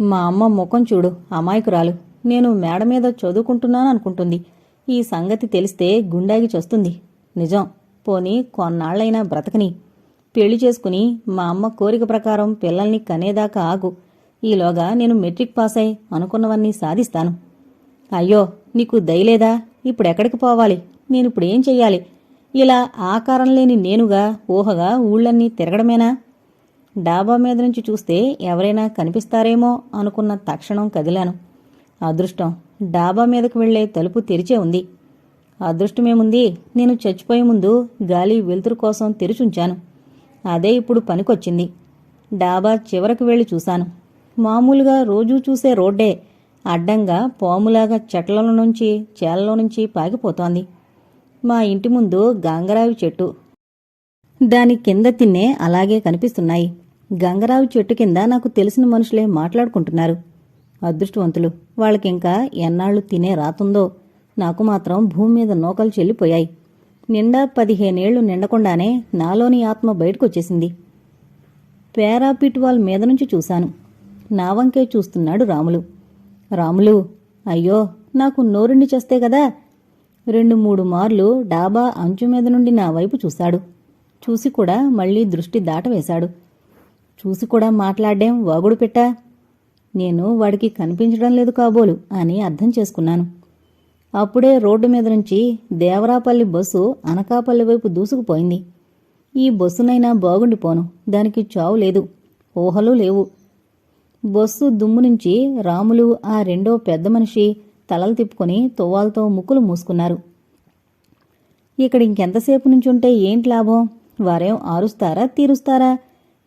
మా అమ్మ ముఖం చూడు అమాయకురాలు. నేను మేడ మీద చదువుకుంటున్నాను అనుకుంటుంది. ఈ సంగతి తెలిస్తే గుండాగి చస్తుంది. నిజం. పోని కొన్నాళ్ళైనా బ్రతకని. పెళ్ళి చేసుకుని మా అమ్మ కోరిక ప్రకారం పిల్లల్ని కనేదాకా ఆగు. ఈలోగా నేను మెట్రిక్ పాస్ అయి అనుకున్నవన్నీ సాధిస్తాను. అయ్యో నీకు దయలేదా ఇప్పుడెక్కడికి పోవాలి? నేనిప్పుడేం ఏం చెయ్యాలి? ఇలా ఆకారం లేని నేనుగా ఊహగా ఊళ్ళన్నీ తిరగడమేనా? డాబా మీద నుంచి చూస్తే ఎవరైనా కనిపిస్తారేమో అనుకున్న తక్షణం కదిలాను. అదృష్టం డాబా మీదకు వెళ్ళే తలుపు తెరిచే ఉంది. అదృష్టమేముంది? నేను చచ్చిపోయే ముందు గాలి వెలుతురు కోసం తెరిచుంచాను. అదే ఇప్పుడు పనికొచ్చింది. డాబా చివరకు వెళ్ళి చూశాను. మామూలుగా రోజూ చూసే రోడ్డే. అడ్డంగా పాములాగా చెట్లలో నుంచి చేలలో నుంచి పాకిపోతోంది మా ఇంటి ముందు గాంగరావి చెట్టు. దాని కింద తిన్నే అలాగే కనిపిస్తున్నాయి. గంగరావు చెట్టు కింద నాకు తెలిసిన మనుషులే మాట్లాడుకుంటున్నారు. అదృష్టవంతులు. వాళ్ళకింకా ఎన్నాళ్ళు తినే రాతుందో. నాకు మాత్రం భూమి మీద నూకలు చెల్లిపోయాయి. నిండా పదిహేనేళ్ళు నిండకుండానే నాలోని ఆత్మ బయటకొచ్చేసింది. పేరాపిట్ వాల్ మీద నుంచి చూశాను. నా వంకే చూస్తున్నాడు రాములు. రాములు అయ్యో నాకు నోరుండి చేస్తే కదా? రెండు మూడు మార్లు డాబా అంచు మీద నుండి నా వైపు చూశాడు. చూసి కూడా మళ్ళీ దృష్టి దాటవేశాడు. చూసి కూడా మాట్లాడేం వాగుడు పెట్టా. నేను వాడికి కనిపించడం లేదు కాబోలు అని అర్థం చేసుకున్నాను. అప్పుడే రోడ్డు మీద నుంచి దేవరాపల్లి బస్సు అనకాపల్లి వైపు దూసుకుపోయింది. ఈ బస్సునైనా బాగుండిపోను. దానికి చావు లేదు. ఊహలు లేవు. బస్సు దుమ్ము నుంచి రాములు ఆ రెండో పెద్ద మనిషి తలలు తిప్పుకొని తువ్వాలతో ముక్కులు మూసుకున్నారు. ఇక్కడ ఇంకెంతసేపు నుంచుంటే ఏంటి లాభం? వారేం ఆరుస్తారా తీరుస్తారా?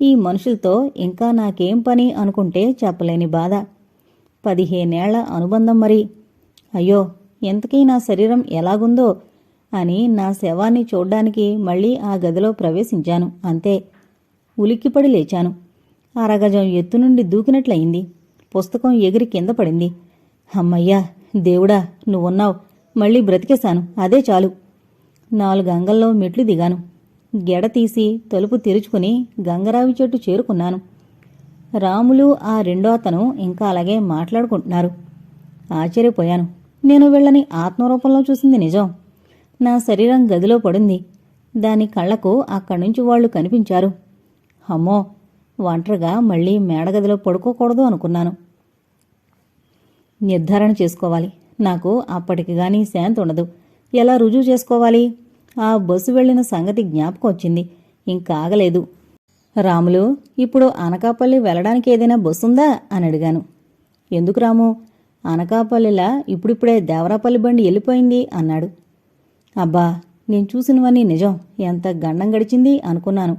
ఈ మనుషులతో ఇంకా నాకేం పని అనుకుంటే చెప్పలేని బాధ. పదిహేనేళ్ళ అనుబంధం మరి. అయ్యో ఎంతకీ నా శరీరం ఎలాగుందో అని నా శవాన్ని చూడ్డానికి మళ్ళీ ఆ గదిలో ప్రవేశించాను అంతే. ఉలిక్కిపడి లేచాను. అరగజం ఎత్తు నుండి దూకినట్లయింది. పుస్తకం ఎగిరి కింద పడింది. అమ్మయ్యా దేవుడా నువ్వున్నావు. మళ్ళీ బ్రతికేశాను. అదే చాలు. నాలుగు అంగల్లో మెట్లు దిగాను. గెడ తీసి తలుపు తెరుచుకుని గంగరావి చెట్టు చేరుకున్నాను. రాములు ఆ రెండో అతను ఇంకా అలాగే మాట్లాడుకుంటున్నారు. ఆశ్చర్యపోయాను. నేను వీళ్ళని ఆత్మరూపంలో చూసింది నిజం. నా శరీరం గదిలో పడింది. దాని కళ్ళకు అక్కడి నుంచి వాళ్ళు కనిపించారు. అమ్మో! ఒంటరిగా మళ్ళీ మేడగదిలో పడుకోకూడదు అనుకున్నాను. నిర్ధారణ చేసుకోవాలి. నాకు అప్పటికి గాని శాంతి ఉండదు. ఎలా రుజువు చేసుకోవాలి? ఆ బస్సు వెళ్ళిన సంగతి జ్ఞాపకం వచ్చింది. ఇంకా ఆగలేదు. రాములు ఇప్పుడు అనకాపల్లి వెళ్ళడానికి ఏదైనా బస్సుందా? అని అడిగాను. ఎందుకు రాము? అనకాపల్లిలా ఇప్పుడిప్పుడే దేవరాపల్లి బండి వెళ్ళిపోయింది అన్నాడు. అబ్బా నేను చూసినవన్నీ నిజం. ఎంత గండం గడిచింది అనుకున్నాను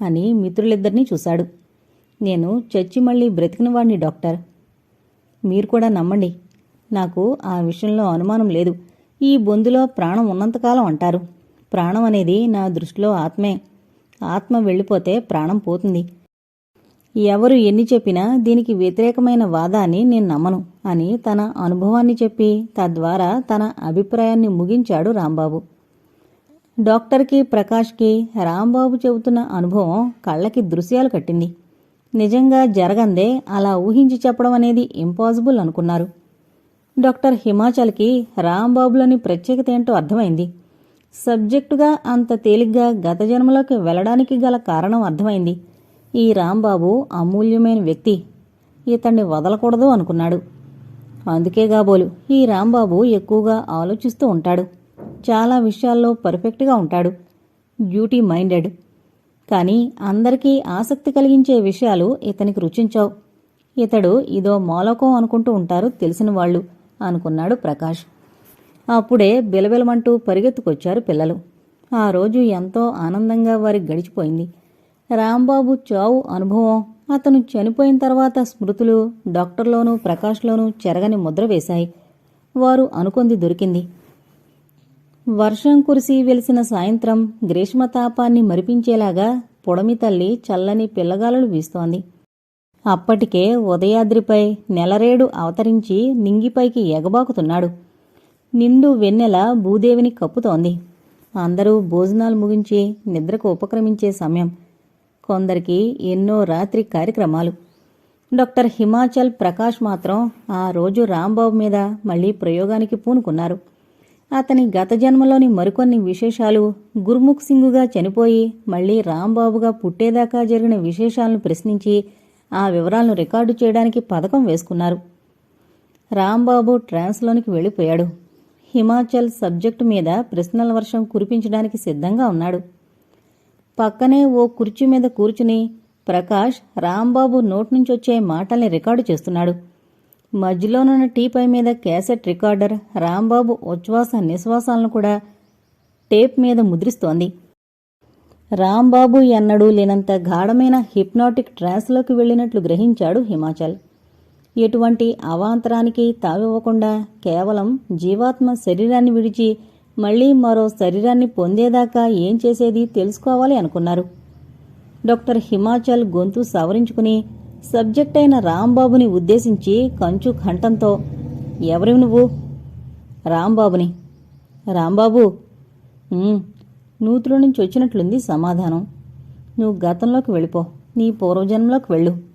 అని మిత్రులిద్దరినీ చూశాడు. నేను చచ్చి మళ్ళీ బ్రతికినవాడిని డాక్టర్. మీరు కూడా నమ్మండి. నాకు ఆ విషయంలో అనుమానం లేదు. ఈ బొందులో ప్రాణం ఉన్నంతకాలం అంటారు. ప్రాణం అనేది నా దృష్టిలో ఆత్మే. ఆత్మ వెళ్ళిపోతే ప్రాణం పోతుంది. ఎవరు ఎన్ని చెప్పినా దీనికి వ్యతిరేకమైన వాదాన్ని నేను నమ్మను అని తన అనుభవాన్ని చెప్పి తద్వారా తన అభిప్రాయాన్ని ముగించాడు రాంబాబు. డాక్టర్కి ప్రకాష్కి రాంబాబు చెబుతున్న అనుభవం కళ్ళకి దృశ్యాలు కట్టింది. నిజంగా జరగందే అలా ఊహించి చెప్పడం అనేది ఇంపాసిబుల్ అనుకున్నారు. డాక్టర్ హిమాచల్కి రాంబాబులోని ప్రత్యేకత ఏంటో అర్థమైంది. సబ్జెక్టుగా అంత తేలిగ్గా గత జన్మలోకి వెళ్ళడానికి గల కారణం అర్థమైంది. ఈ రాంబాబు అమూల్యమైన వ్యక్తి. ఇతన్ని వదలకూడదు అనుకున్నాడు. అందుకే కాబోలు ఈ రాంబాబు ఎక్కువగా ఆలోచిస్తూ ఉంటాడు. చాలా విషయాల్లో పర్ఫెక్ట్గా ఉంటాడు. Duty minded. కానీ అందరికీ ఆసక్తి కలిగించే విషయాలు ఇతనికి రుచించావు. ఇతడు ఇదో మోలకం అనుకుంటూ ఉంటారు తెలిసిన వాళ్ళు అనుకున్నాడు ప్రకాష్. అప్పుడే బిలబిలమంటూ పరిగెత్తుకొచ్చారు పిల్లలు. ఆ రోజు ఎంతో ఆనందంగా వారికి గడిచిపోయింది. రాంబాబు చావు అనుభవం అతను చనిపోయిన తర్వాత స్మృతులు డాక్టర్లోనూ ప్రకాష్లోనూ చెరగని ముద్ర వేశాయి. వారు అనుకొంది దొరికింది. వర్షం కురిసి వెలిసిన సాయంత్రం గ్రీష్మతాపాన్ని మరిపించేలాగా పొడమి తల్లి చల్లని పిల్లగాలులు వీస్తోంది. అప్పటికే ఉదయాద్రిపై నెలరేడు అవతరించి నింగిపైకి ఎగబాకుతున్నాడు. నిండు వెన్నెల భూదేవిని కప్పుతోంది. అందరూ భోజనాలు ముగించి నిద్రకు ఉపక్రమించే సమయం. కొందరికి ఎన్నో రాత్రి కార్యక్రమాలు. డాక్టర్ హిమాచల్ ప్రకాష్ మాత్రం ఆ రోజు రాంబాబు మీద మళ్ళీ ప్రయోగానికి పూనుకున్నారు. అతని గత జన్మలోని మరికొన్ని విశేషాలు గుర్ముఖ్ సింగుగా చనిపోయి మళ్ళీ రాంబాబుగా పుట్టేదాకా జరిగిన విశేషాలను ప్రశ్నించి ఆ వివరాలను రికార్డు చేయడానికి పథకం వేసుకున్నారు. రాంబాబు ట్రాన్స్లోనికి వెళ్ళిపోయాడు. హిమాచల్ సబ్జెక్టు మీద ప్రశ్నల వర్షం కురిపించడానికి సిద్ధంగా ఉన్నాడు. పక్కనే ఓ కుర్చీ మీద కూర్చుని ప్రకాష్ రాంబాబు నోట్ నుంచి వచ్చే మాటల్ని రికార్డు చేస్తున్నాడు. మధ్యలోనున్న టీపై మీద క్యాసెట్ రికార్డర్ రాంబాబు ఉచ్ఛ్వాస నిశ్వాసాలను కూడా టేప్ మీద ముద్రిస్తోంది. రాంబాబు ఎన్నడూ లేనంత గాఢమైన హిప్నాటిక్ ట్రాన్స్లోకి వెళ్ళినట్లు గ్రహించాడు హిమాచల్. ఎటువంటి అవాంతరానికి తావివ్వకుండా కేవలం జీవాత్మ శరీరాన్ని విడిచి మళ్ళీ మరో శరీరాన్ని పొందేదాకా ఏం చేసేది తెలుసుకోవాలి అనుకున్నారు. డాక్టర్ హిమాచల్ గొంతు సవరించుకుని సబ్జెక్ట్ అయిన రాంబాబుని ఉద్దేశించి కంచు కంఠంతో ఎవరివి నువ్వు? రాంబాబుని. రాంబాబు నూతులో నుంచి వచ్చినట్లుంది సమాధానం. నువ్వు గతంలోకి వెళ్ళిపో నీ పూర్వజన్మలోకి వెళ్ళు.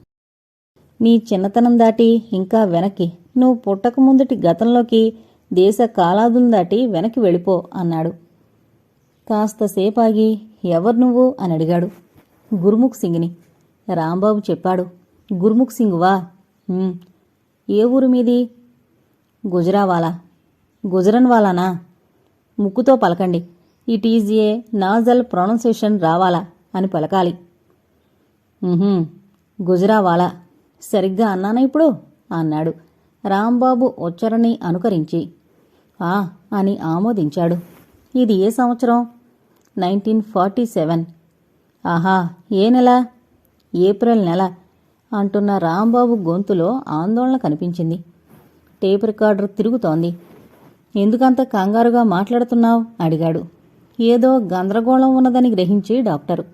నీ చిన్నతనం దాటి ఇంకా వెనక్కి. నువ్వు పుట్టక ముందుటి గతంలోకి దేశ కాలాదులు దాటి వెనక్కి వెళ్ళిపో అన్నాడు. కాస్త సేపాగి ఎవరు నువ్వు అని అడిగాడు గురుముఖ్ సింగ్ని. రాంబాబు చెప్పాడు గురుముఖ్ సింగ్ వా? ఏ ఊరు మీది? గుజరావాలా. గుజరన్ వాలానా ముక్కుతో పలకండి. It is a nasal pronunciation రావాలా? అని పలకాలి. గుజరావాలా. సరిగ్గా అన్నానా ఇప్పుడు? అన్నాడు. రాంబాబు ఉచ్చరణి అనుకరించి. ఆ అని ఆమోదించాడు. ఇది ఏ సంవత్సరం? Nineteen forty seven. ఆహా ఏ నెల? ఏప్రిల్ నెల అంటున్న రాంబాబు గొంతులో ఆందోళన కనిపించింది. టేప్ రికార్డర్ తిరుగుతోంది. ఎందుకంత కంగారుగా మాట్లాడుతున్నావు? అడిగాడు. ఏదో గందరగోళం ఉన్నదని గ్రహించి డాక్టరు.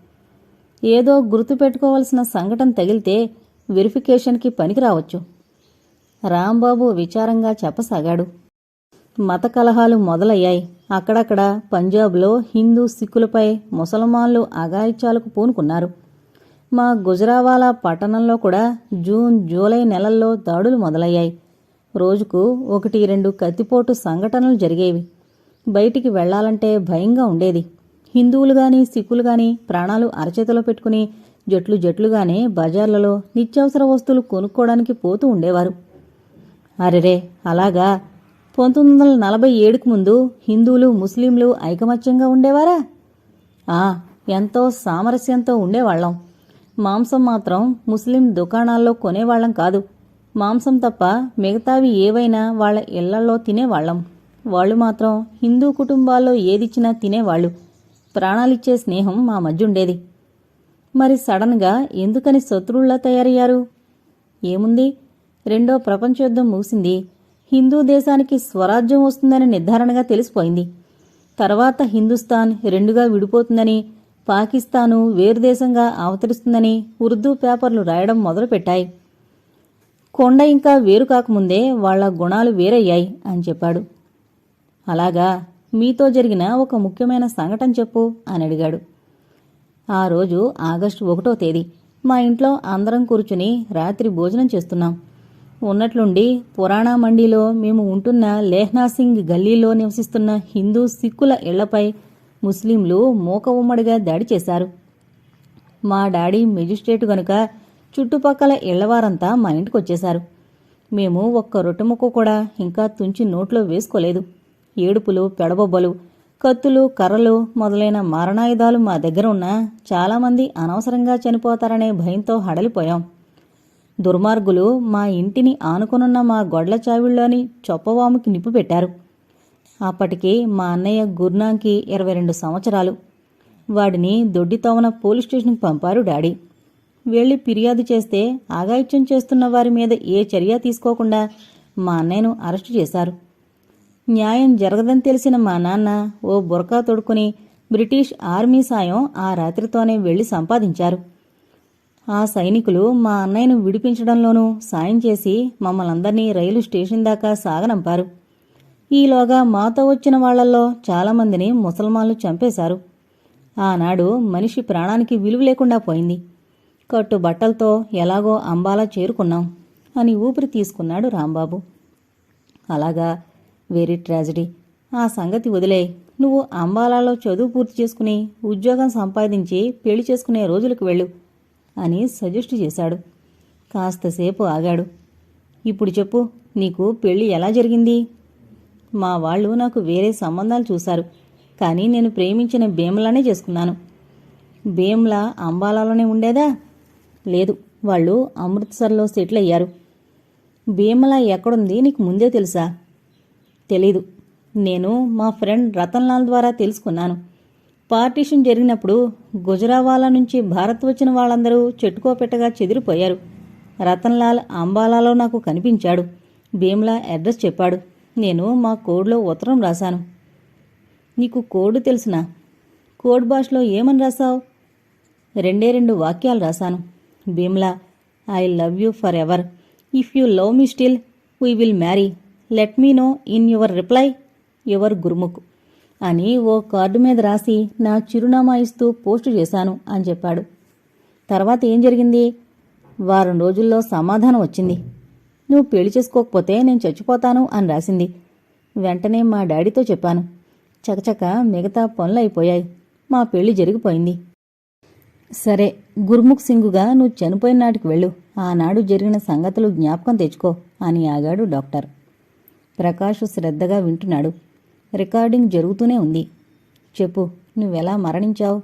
ఏదో గుర్తుపెట్టుకోవలసిన సంఘటన తగిలితే వెరిఫికేషన్కి పనికి రావచ్చు. రాంబాబు విచారంగా చెప్పసాగాడు. మత కలహాలు మొదలయ్యాయి. అక్కడక్కడ పంజాబ్లో హిందూ సిక్కులపై ముసల్మాన్లు అఘాయిత్యాలకు పూనుకున్నారు. మా గుజరావాలా పట్టణంలో కూడా జూన్ జూలై నెలల్లో దాడులు మొదలయ్యాయి. రోజుకు ఒకటి రెండు కత్తిపోటు సంఘటనలు జరిగేవి. బయటికి వెళ్ళాలంటే భయంగా ఉండేది. హిందువులు గాని సిక్కులు గాని ప్రాణాలు అరచేతిలో పెట్టుకుని జట్లు జట్లుగానే బజార్లలో నిత్యావసర వస్తువులు కొనుక్కోవడానికి పోతూ ఉండేవారు. అరెరే అలాగా? పంతొమ్మిది వందల నలభై ఏడుకు ముందు హిందువులు ముస్లింలు ఐకమత్యంగా ఉండేవారా? ఆ ఎంతో సామరస్యంతో ఉండేవాళ్ళం. మాంసం మాత్రం ముస్లిం దుకాణాల్లో కొనేవాళ్ళం కాదు. మాంసం తప్ప మిగతావి ఏవైనా వాళ్ళ ఇళ్ళలో తినేవాళ్ళం. వాళ్ళు మాత్రం హిందూ కుటుంబాల్లో ఏదిచ్చినా తినేవాళ్ళు. ప్రాణాలిచ్చే స్నేహం మా మధ్య ఉండేది మరి సడన్గా ఎందుకని శత్రువుల్లా తయారయ్యారు? ఏముంది? రెండో ప్రపంచ యుద్ధం ముగిసింది. హిందూ దేశానికి స్వరాజ్యం వస్తుందని నిర్ధారణగా తెలిసిపోయింది. తర్వాత హిందుస్థాన్ రెండుగా విడిపోతుందని పాకిస్తాను వేరు దేశంగా అవతరిస్తుందని ఉర్దూ పేపర్లు రాయడం మొదలుపెట్టాయి. కొండ ఇంకా వేరు కాకముందే వాళ్ళ గుణాలు వేరయ్యాయి అని చెప్పాడు. అలాగా మీతో జరిగిన ఒక ముఖ్యమైన సంఘటన చెప్పు అని అడిగాడు. ఆ రోజు ఆగస్టు ఒకటో తేదీ మా ఇంట్లో అందరం కూర్చుని రాత్రి భోజనం చేస్తున్నాం. ఉన్నట్లుండి పురాణా మండీలో మేము ఉంటున్న లేహ్నా సింగ్ గల్లీలో నివసిస్తున్న హిందూ సిక్కుల ఇళ్ళపై ముస్లింలు మూక ఉమ్మడిగా దాడి చేశారు. మా డాడీ మెజిస్ట్రేట్ గనుక చుట్టుపక్కల ఇళ్ళవారంతా మా ఇంటికొచ్చేశారు. మేము ఒక్క రొట్టెముక్క కూడా ఇంకా తుంచి నోట్లో వేసుకోలేదు. ఏడుపులు పెడబొబ్బలు కత్తులు కర్రలు మొదలైన మారణాయుధాలు మా దగ్గర ఉన్నా చాలామంది అనవసరంగా చనిపోతారనే భయంతో హడలిపోయాం. దుర్మార్గులు మా ఇంటిని ఆనుకునున్న మా గొడ్ల చావిళ్ళోని చొప్పవాముకి నిప్పు పెట్టారు అప్పటికి మా అన్నయ్య గుర్నాంకి ఇరవై రెండు సంవత్సరాలు. వాడిని దొడ్డితోవన పోలీస్ స్టేషన్కి పంపారు డాడీ. వెళ్ళి ఫిర్యాదు చేస్తే ఆగాయిత్యం చేస్తున్న వారి మీద ఏ చర్య తీసుకోకుండా మా అన్నయ్యను అరెస్టు చేశారు. న్యాయం జరగదని తెలిసిన మా నాన్న ఓ బురకా తొడుకుని బ్రిటిష్ ఆర్మీ సాయం ఆ రాత్రితోనే వెళ్ళి సంపాదించారు. ఆ సైనికులు మా అన్నయ్యను విడిపించడంలోనూ సాయం చేసి మమ్మల్ందరినీ రైలు స్టేషన్ దాకా సాగనంపారు. ఈలోగా మాతో వచ్చిన వాళ్ళల్లో చాలామందిని ముసల్మాన్లు చంపేశారు. ఆనాడు మనిషి ప్రాణానికి విలువ లేకుండా పోయింది. కట్టు బట్టలతో ఎలాగో అంబాలా చేరుకున్నాం అని ఊపిరి తీసుకున్నాడు రాంబాబు. అలాగా వెరీ ట్రాజడీ. ఆ సంగతి వదిలే. నువ్వు అంబాలాలో చదువు పూర్తి చేసుకుని ఉద్యోగం సంపాదించి పెళ్ళి చేసుకునే రోజులకు వెళ్ళు అని సజెస్ట్ చేశాడు. కాస్తసేపు ఆగాడు. ఇప్పుడు చెప్పు నీకు పెళ్ళి ఎలా జరిగింది? మా వాళ్ళు నాకు వేరే సంబంధాలు చూశారు కానీ నేను ప్రేమించిన భీమలానే చేసుకున్నాను. భీమ్లా అంబాలాలోనే ఉండేదా? లేదు వాళ్ళు అమృత్సర్లో సెటిల్ అయ్యారు. భీమలా ఎక్కడుంది నీకు ముందే తెలుసా? తెలీదు. నేను మా ఫ్రెండ్ రతన్లాల్ ద్వారా తెలుసుకున్నాను. పార్టీషన్ జరిగినప్పుడు గుజరావాలా నుంచి భారత్ వచ్చిన వాళ్ళందరూ చెట్టుకోపెట్టగా చెదిరిపోయారు. రతన్లాల్ అంబాలాలో నాకు కనిపించాడు. భీమ్లా అడ్రస్ చెప్పాడు. నేను మా కోడ్లో ఉత్తరం రాశాను. నీకు కోడ్ తెలుసునా? కోడ్ భాషలో ఏమని రాశావు? రెండే రెండు వాక్యాలు రాశాను. Bheemla I love you forever. If you love me still we will marry. Let me know in your reply your Gurmukh. అని ఓ కార్డు మీద రాసి నా చిరునామా ఇస్తూ పోస్టు చేశాను అని చెప్పాడు. తర్వాత ఏం జరిగింది? వారం రోజుల్లో సమాధానం వచ్చింది. నువ్వు పెళ్ళి చేసుకోకపోతే నేను చచ్చిపోతాను అని రాసింది. వెంటనే మా డాడీతో చెప్పాను. చకచక మిగతా పనులు అయిపోయాయి. మా పెళ్ళి జరిగిపోయింది. సరే గుర్ముఖ్ సింగుగా నువ్వు చనిపోయిన నాటికి వెళ్ళు. ఆనాడు జరిగిన సంగతులు జ్ఞాపకం తెచ్చుకో అని ఆగాడు డాక్టర్. ప్రకాష్ శ్రద్ధగా వింటున్నాడు. రికార్డింగ్ జరుగుతూనే ఉంది. చెప్పు నువ్వెలా మరణించావు?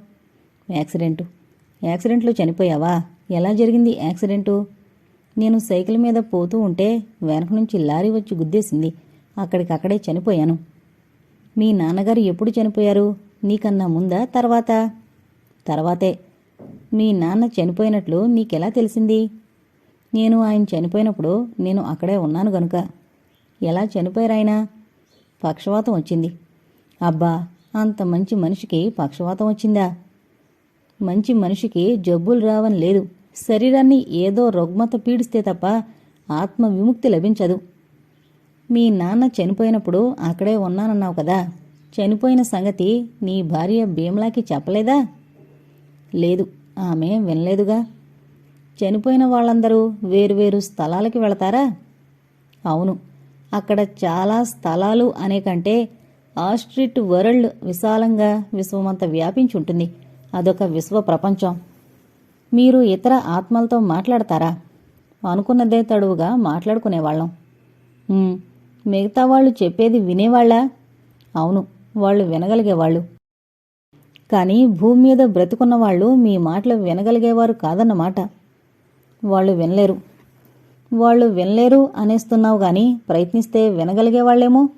యాక్సిడెంటు. యాక్సిడెంట్లో చనిపోయావా? ఎలా జరిగింది యాక్సిడెంటు? నేను సైకిల్ మీద పోతూ ఉంటే వెనక నుంచి లారీ వచ్చి గుద్దేసింది. అక్కడికక్కడే చనిపోయాను. మీ నాన్నగారు ఎప్పుడు చనిపోయారు? నీకన్నా ముందా తర్వాత? తర్వాతే. మీ నాన్న చనిపోయినట్లు నీకెలా తెలిసింది? నేను ఆయన చనిపోయినప్పుడు నేను అక్కడే ఉన్నాను గనుక. ఎలా చనిపోయారాయనా పక్షవాతం వచ్చింది. అబ్బా అంత మంచి మనిషికి పక్షవాతం వచ్చిందా? మంచి మనిషికి జబ్బులు రావని లేదు. శరీరాన్ని ఏదో రుగ్మత పీడిస్తే తప్ప ఆత్మ విముక్తి లభించదు. మీ నాన్న చనిపోయినప్పుడు అక్కడే ఉన్నానన్నావు కదా. చనిపోయిన సంగతి నీ భార్య భీమలాకి చెప్పలేదా? లేదు ఆమె వినలేదుగా. చనిపోయిన వాళ్ళందరూ వేరువేరు స్థలాలకి వెళతారా? అవును అక్కడ చాలా స్థలాలు అనే కంటే ఆస్ట్రిట్ వరల్డ్ విశాలంగా విశ్వమంత వ్యాపించుంటుంది. అదొక విశ్వ ప్రపంచం. మీరు ఇతర ఆత్మలతో మాట్లాడతారా? అనుకున్నదే తడువుగా మాట్లాడుకునేవాళ్ళం. మిగతా వాళ్ళు చెప్పేది వినేవాళ్ళా? అవును వాళ్ళు వినగలిగేవాళ్ళు. కానీ భూమి మీద బ్రతుకున్న వాళ్ళు మీ మాటలు వినగలిగేవారు కాదన్నమాట. వాళ్ళు వినలేరు. వాళ్ళు వినలేరు అనేస్తున్నావు గాని ప్రయత్నిస్తే వినగలిగేవాళ్ళేమో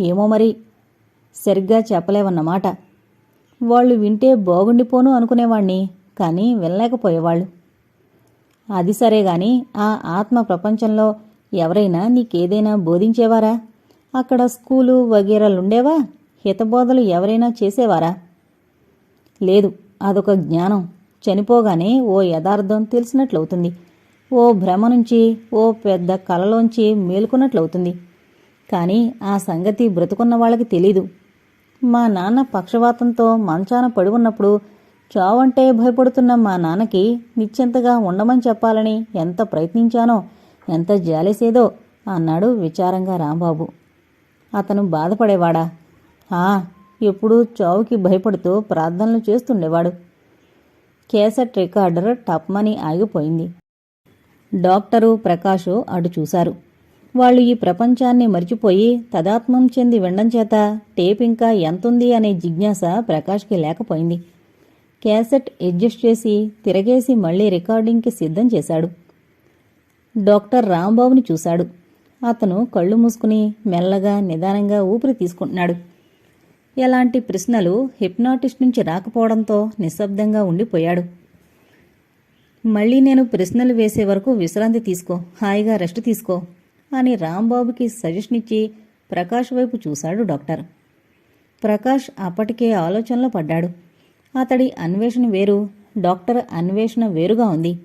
ఏమో మరి. సరిగ్గా చెప్పలేవన్నమాట. వాళ్ళు వింటే బాగుండిపోను అనుకునేవాణ్ణి కానీ వినలేకపోయేవాళ్ళు. అది సరే గాని ఆ ఆత్మ ప్రపంచంలో ఎవరైనా నీకేదైనా బోధించేవారా? అక్కడ స్కూలు వగేరాలుండేవా? హితబోధలు ఎవరైనా చేసేవారా? లేదు అదొక జ్ఞానం. చనిపోగానే ఓ యథార్థం తెలిసినట్లవుతుంది. ఓ భ్రమ నుంచి ఓ పెద్ద కలలోంచి మేలుకున్నట్లవుతుంది. కానీ ఆ సంగతి బ్రతుకున్న వాళ్ళకి తెలీదు. మా నాన్న పక్షవాతంతో మంచాన పడి ఉన్నప్పుడు చావంటే భయపడుతున్న మా నాన్నకి నిశ్చింతగా ఉండమని చెప్పాలని ఎంత ప్రయత్నించానో ఎంత జాలేసేదో అన్నాడు విచారంగా రాంబాబు. అతను బాధపడేవాడా? ఆ ఎప్పుడూ చావుకి భయపడుతూ ప్రార్థనలు చేస్తుండేవాడు. కేసెట్ రికార్డర్ టప్మని ఆగిపోయింది. డాక్టరు ప్రకాషు అటు చూశారు. వాళ్ళు ఈ ప్రపంచాన్ని మర్చిపోయి తదాత్మం చెంది వినడం చేత టేప్ ఇంకా ఎంతుంది అనే జిజ్ఞాస ప్రకాష్కి లేకపోయింది. క్యాసెట్ అడ్జస్ట్ చేసి తిరగేసి మళ్ళీ రికార్డింగ్కి సిద్ధం చేశాడు. డాక్టర్ రాంబాబుని చూశాడు. అతను కళ్ళు మూసుకుని మెల్లగా నిదానంగా ఊపిరి తీసుకుంటున్నాడు. ఎలాంటి ప్రశ్నలు హిప్నాటిస్ట్ నుంచి రాకపోవడంతో నిశ్శబ్దంగా ఉండిపోయాడు. మళ్ళీ నేను ప్రశ్నలు వేసే వరకు విశ్రాంతి తీసుకో హాయిగా రెస్ట్ తీసుకో అని రాంబాబుకి సజెషన్ ఇచ్చి ప్రకాష్ వైపు చూశాడు డాక్టర్. ప్రకాష్ అప్పటికే ఆలోచనలో పడ్డాడు. అతడి అన్వేషణ వేరు డాక్టర్ అన్వేషణ వేరుగా ఉంది.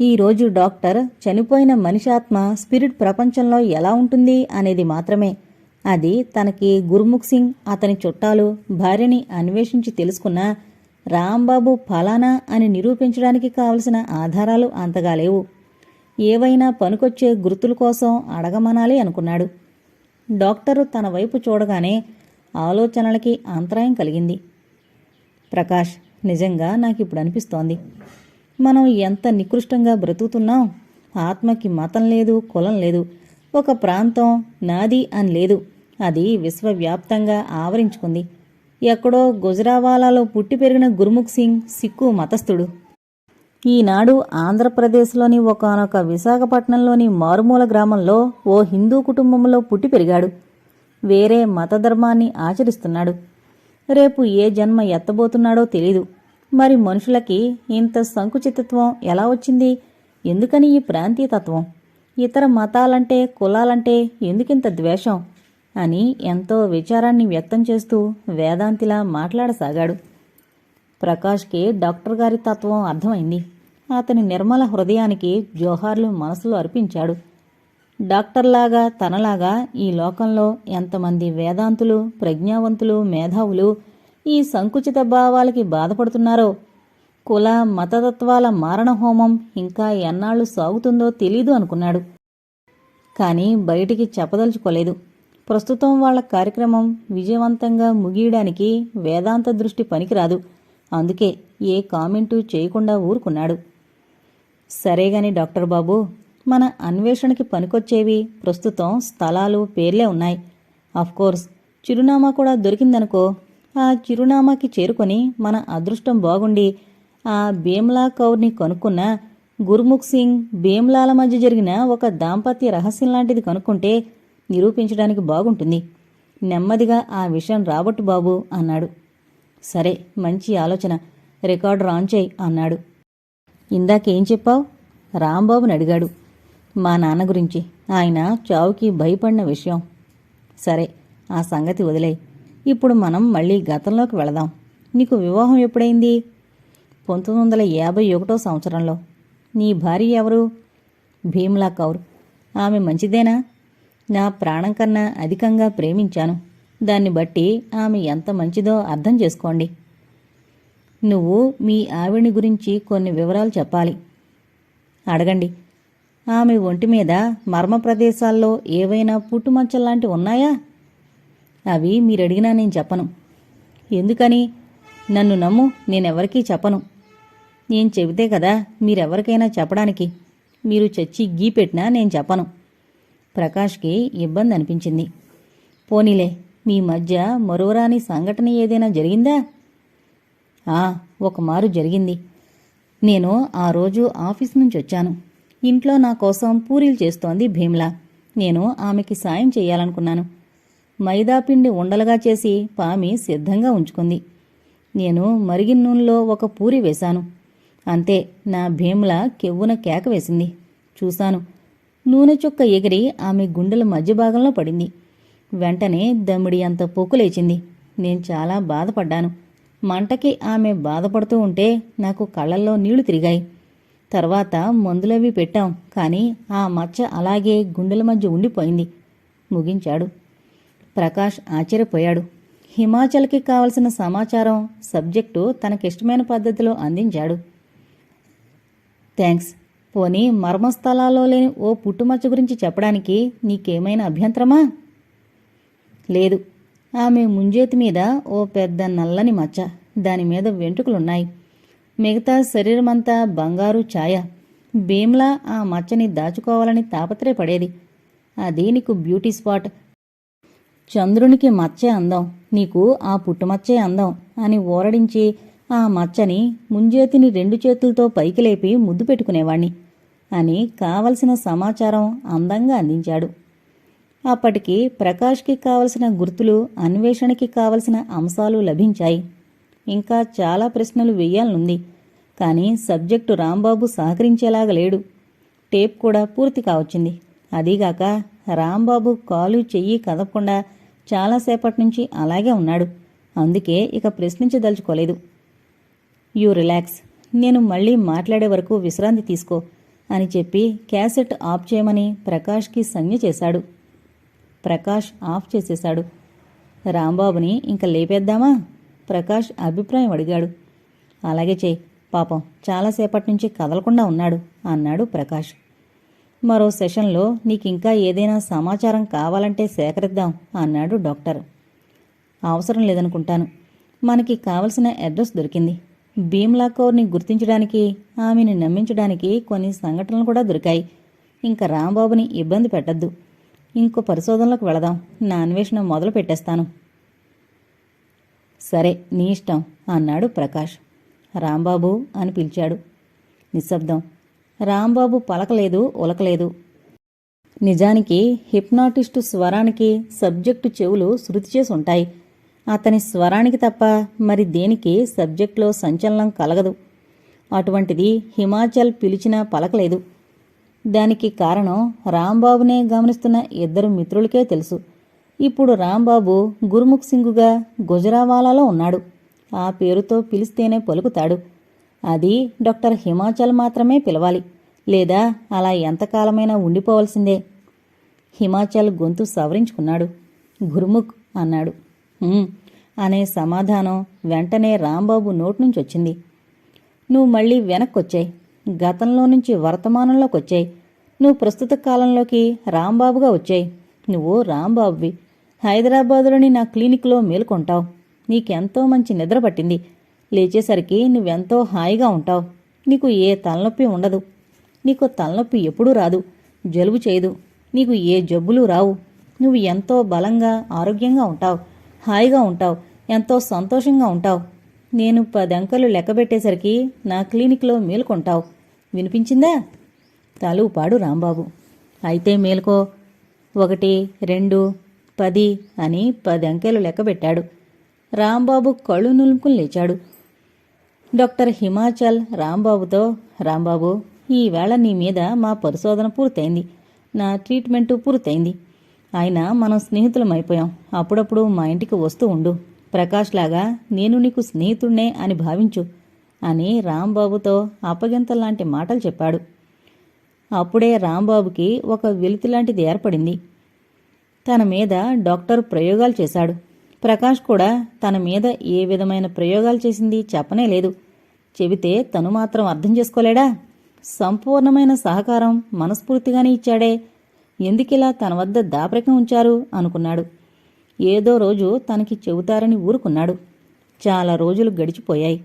ఈరోజు డాక్టర్ చనిపోయిన మనిషి ఆత్మ స్పిరిట్ ప్రపంచంలో ఎలా ఉంటుంది అనేది మాత్రమే. అది తనకి గుర్ముఖ్ సింగ్ అతని చుట్టాలు భార్యని అన్వేషించి తెలుసుకున్న రాంబాబు ఫలానా అని నిరూపించడానికి కావలసిన ఆధారాలు అంతగా లేవు. ఏవైనా పనికొచ్చే గుర్తుల కోసం అడగమనాలి అనుకున్నాడు. డాక్టరు తన వైపు చూడగానే ఆలోచనలకి అంతరాయం కలిగింది. ప్రకాష్ నిజంగా నాకు ఇప్పుడు అనిపిస్తోంది. మనం ఎంత నికృష్టంగా బ్రతుకుతున్నాం. ఆత్మకి మతం లేదు కులం లేదు. ఒక ప్రాంతం నాది అని లేదు. అది విశ్వవ్యాప్తంగా ఆవరించుకుంది. ఎక్కడో గుజరావాలాలో పుట్టి పెరిగిన గురుముఖ్ సింగ్ సిక్కు మతస్థుడు. ఈనాడు ఆంధ్రప్రదేశ్లోని ఒకనొక విశాఖపట్నంలోని మారుమూల గ్రామంలో ఓ హిందూ కుటుంబంలో పుట్టి పెరిగాడు. వేరే మతధర్మాన్ని ఆచరిస్తున్నాడు. రేపు ఏ జన్మ ఎత్తబోతున్నాడో తెలీదు. మరి మనుషులకి ఇంత సంకుచితత్వం ఎలా వచ్చింది? ఎందుకని ఈ ప్రాంతీయతత్వం? ఇతర మతాలంటే కులాలంటే ఎందుకింత ద్వేషం? అని ఎంతో విచారాన్ని వ్యక్తం చేస్తూ వేదాంతిలా మాట్లాడసాగాడు. ప్రకాష్కి డాక్టర్ గారి తత్వం అర్థమైంది. అతని నిర్మల హృదయానికి జోహార్లు మనసులో అర్పించాడు. డాక్టర్లాగా తనలాగా ఈ లోకంలో ఎంతమంది వేదాంతులు ప్రజ్ఞావంతులు మేధావులు ఈ సంకుచిత భావాలకి బాధపడుతున్నారో కుల మతతత్వాల మారణహోమం ఇంకా ఎన్నాళ్ళు సాగుతుందో తెలీదు అనుకున్నాడు. కానీ బయటికి చెప్పదలుచుకోలేదు. ప్రస్తుతం వాళ్ళ కార్యక్రమం విజయవంతంగా ముగియడానికి వేదాంత దృష్టి పనికిరాదు. అందుకే ఏ కామెంటు చేయకుండా ఊరుకున్నాడు. సరేగాని డాక్టర్ బాబు మన అన్వేషణకి పనికొచ్చేవి ప్రస్తుతం స్థలాలు పేర్లే ఉన్నాయి. కోర్స్ చిరునామా కూడా దొరికిందనుకో ఆ చిరునామాకి చేరుకొని మన అదృష్టం బాగుండి ఆ భీమ్లా కౌర్ని కనుక్కున్న గుర్ముఖ్ సింగ్ భీమ్లాల మధ్య జరిగిన ఒక దాంపత్య రహస్యం లాంటిది కనుక్కుంటే నిరూపించడానికి బాగుంటుంది. నెమ్మదిగా ఆ విషయం రాబట్టు బాబు అన్నాడు. సరే మంచి ఆలోచన. రికార్డు రాన్ చేయి అన్నాడు. ఇందాకేం చెప్పావు? రాంబాబుని అడిగాడు. మా నాన్న గురించి. ఆయన చావుకి భయపడిన విషయం. సరే ఆ సంగతి వదిలే ఇప్పుడు మనం మళ్ళీ గతంలోకి వెళదాం. నీకు వివాహం ఎప్పుడైంది? పంతొమ్మిది వందల యాభై ఒకటో సంవత్సరంలో. నీ భార్య ఎవరు? భీమ్లా కౌర్. ఆమె మంచిదేనా? నా ప్రాణం కన్నా అధికంగా ప్రేమించాను. దాన్ని బట్టి ఆమె ఎంత మంచిదో అర్థం చేసుకోండి. నువ్వు మీ ఆవిడ్ని గురించి కొన్ని వివరాలు చెప్పాలి. అడగండి. ఆమె ఒంటి మీద మర్మ ప్రదేశాల్లో ఏవైనా పుట్టుమచ్చల్లాంటి ఉన్నాయా? అవి మీరడిగినా నేను చెప్పను. ఎందుకని? నన్ను నమ్ము నేనెవరికీ చెప్పను. నేను చెబితే కదా మీరెవరికైనా చెప్పడానికి. మీరు చచ్చి గీ పెట్టినా నేను చెప్పను. ప్రకాష్కి ఇబ్బంది అనిపించింది పోనీలే మీ మధ్య మరోరాని సంఘటన ఏదైనా జరిగిందా? ఆ ఒక మారు జరిగింది. నేను ఆ రోజు ఆఫీస్ నుంచి వచ్చాను. ఇంట్లో నా కోసం పూరీలు చేస్తోంది భీమ్లా. నేను ఆమెకి సాయం చేయాలనుకున్నాను. మైదాపిండి ఉండలుగా చేసి పామి సిద్ధంగా ఉంచుకుంది. నేను మరిగిన నూనెలో ఒక పూరి వేశాను. అంతే నా భీమ్ల కెవ్వున కేక వేసింది. చూశాను నూనె చుక్క ఎగిరి ఆమె గుండెల మధ్య భాగంలో పడింది. వెంటనే దమ్మిడి అంత పొక్కు లేచింది. నేను చాలా బాధపడ్డాను. మంటకి ఆమె బాధపడుతూ ఉంటే నాకు కళ్ళల్లో నీళ్ళు తిరిగాయి. తర్వాత మందులవి పెట్టాం కానీ ఆ మచ్చ అలాగే గుండెల మధ్య ఉండిపోయింది. ముగించాడు. ప్రకాష్ ఆశ్చర్యపోయాడు. హిమాచల్కి కావలసిన సమాచారం సబ్జెక్టు తనకిష్టమైన పద్ధతిలో అందించాడు. థ్యాంక్స్ పోనీ మర్మస్థలాల్లో లేని ఓ పుట్టుమచ్చ గురించి చెప్పడానికి నీకేమైనా అభ్యంతరమా? లేదు. ఆమె ముంజేతి మీద ఓ పెద్ద నల్లని మచ్చ. దాని మీద వెంట్రుకలున్నాయి. మిగతా శరీరమంతా బంగారు ఛాయ. భీమ్లా ఆ మచ్చని దాచుకోవాలని తాపత్రయపడేది. అది నీకు బ్యూటీ స్పాట్. చంద్రునికి మచ్చే అందం. నీకు ఆ పుట్టుమచ్చే అందం అని ఓరడించి ఆ మచ్చని ముంజేతిని రెండు చేతులతో పైకి లేపి ముద్దు పెట్టుకునేవాణ్ణి. అని కావలసిన సమాచారం అందంగా అందించాడు. అప్పటికి ప్రకాష్కి కావలసిన గుర్తులు అన్వేషణకి కావలసిన అంశాలు లభించాయి. ఇంకా చాలా ప్రశ్నలు వెయ్యాలనుంది కానీ సబ్జెక్టు రాంబాబు సహకరించేలాగా లేడు. టేప్ కూడా పూర్తి కావచ్చింది. అదీగాక రాంబాబు కాలు చెయ్యి కదపకుండా చాలాసేపటి నుంచి అలాగే ఉన్నాడు. అందుకే ఇక ప్రశ్నించదలుచుకోలేదు. You relax. నేను మళ్ళీ మాట్లాడే వరకు విశ్రాంతి తీసుకో. అని చెప్పి క్యాసెట్ ఆఫ్ చేయమని ప్రకాష్కి సంజ్ఞ చేశాడు. ప్రకాష్ ఆఫ్ చేసేశాడు. రాంబాబుని ఇంకా లేపేద్దామా? ప్రకాష్ అభిప్రాయం అడిగాడు. అలాగే చేయి పాపం చాలాసేపటి నుంచి కదలకుండా ఉన్నాడు అన్నాడు ప్రకాష్. మరో సెషన్లో నీకింకా ఏదైనా సమాచారం కావాలంటే సేకరిద్దాం అన్నాడు డాక్టర్. అవసరం లేదనుకుంటాను. మనకి కావలసిన అడ్రస్ దొరికింది. భీమ్లా కౌర్ని గుర్తించడానికి ఆమెని నమ్మించడానికి కొన్ని సంఘటనలు కూడా దొరికాయి. ఇంకా రాంబాబుని ఇబ్బంది పెట్టద్దు. ఇంకో పరిశోధనలకు వెళదాం. నా అన్వేషణ మొదలు పెట్టేస్తాను. సరే నీ ఇష్టం అన్నాడు ప్రకాష్. రాంబాబు అని పిలిచాడు. నిశ్శబ్దం. రాంబాబు పలకలేదు ఉలకలేదు. నిజానికి హిప్నాటిస్టు స్వరానికి సబ్జెక్టు చెవులు శృతి చేసి ఉంటాయి. అతని స్వరానికి తప్ప మరి దేనికి సబ్జెక్టులో సంచలనం కలగదు. అటువంటిది హిమాచల్ పిలిచినా పలకలేదు. దానికి కారణం రాంబాబునే గమనిస్తున్న ఇద్దరు మిత్రులకే తెలుసు. ఇప్పుడు రాంబాబు గురుముఖ్ సింగుగా గుజరావాలాలో ఉన్నాడు. ఆ పేరుతో పిలిస్తేనే పలుకుతాడు. అది డాక్టర్ హిమాచల్ మాత్రమే పిలవాలి. లేదా అలా ఎంతకాలమైనా ఉండిపోవలసిందే. హిమాచల్ గొంతు సవరించుకున్నాడు. గురుముఖ్ అన్నాడు. అనే సమాధానం వెంటనే రాంబాబు నోటి నుంచి వచ్చింది నువ్వు మళ్ళీ వెనక్కొచ్చాయి. గతంలో నుంచి వర్తమానంలోకి వచ్చాయి నువ్వు ప్రస్తుత కాలంలోకి రాంబాబుగా వచ్చాయి. నువ్వు రాంబాబువి. హైదరాబాదులోని నా క్లినిక్లో మేలుకొంటావు. నీకెంతో మంచి నిద్ర పట్టింది. లేచేసరికి నువ్వెంతో హాయిగా ఉంటావు. నీకు ఏ తలనొప్పి ఉండదు. నీకు తలనొప్పి ఎప్పుడూ రాదు. జలుబు చేయదు. నీకు ఏ జబ్బులు రావు. నువ్వు ఎంతో బలంగా ఆరోగ్యంగా ఉంటావు. హాయిగా ఉంటావు. ఎంతో సంతోషంగా ఉంటావు. నేను పది అంకెలు లెక్కబెట్టేసరికి నా క్లినిక్లో మేలుకొంటావు. వినిపించిందా? తలూపాడు రాంబాబు. అయితే మేలుకో. ఒకటి రెండు పది అని పది అంకెలు లెక్కబెట్టాడు. రాంబాబు కళ్ళు నులుముకుని లేచాడు. డాక్టర్ హిమాచల్ రాంబాబుతో రాంబాబు ఈవేళ నీ మీద మా పరిశోధన పూర్తయింది. నా ట్రీట్మెంటు పూర్తయింది. అయినా మనం స్నేహితులం అయిపోయాం అప్పుడప్పుడు మా ఇంటికి వస్తూ ఉండు. ప్రకాష్ లాగా నేను నీకు స్నేహితుడినే అని భావించు అని రాంబాబుతో అప్పగింతలాంటి మాటలు చెప్పాడు. అప్పుడే రాంబాబుకి ఒక వెలుతులాంటిది ఏర్పడింది. తన మీద డాక్టర్ ప్రయోగాలు చేశాడు. ప్రకాష్ కూడా తన మీద ఏ విధమైన ప్రయోగాలు చేసింది చెప్పనే లేదు. చెబితే తను మాత్రం అర్థం చేసుకోలేడా? సంపూర్ణమైన సహకారం మనస్ఫూర్తిగానే ఇచ్చాడే ఎందుకిలా తన వద్ద దాపరికం ఉంచారు? అనుకున్నాడు. ఏదో రోజు తనకి చెబుతారని ఊరుకున్నాడు. చాలా రోజులు గడిచిపోయాయి.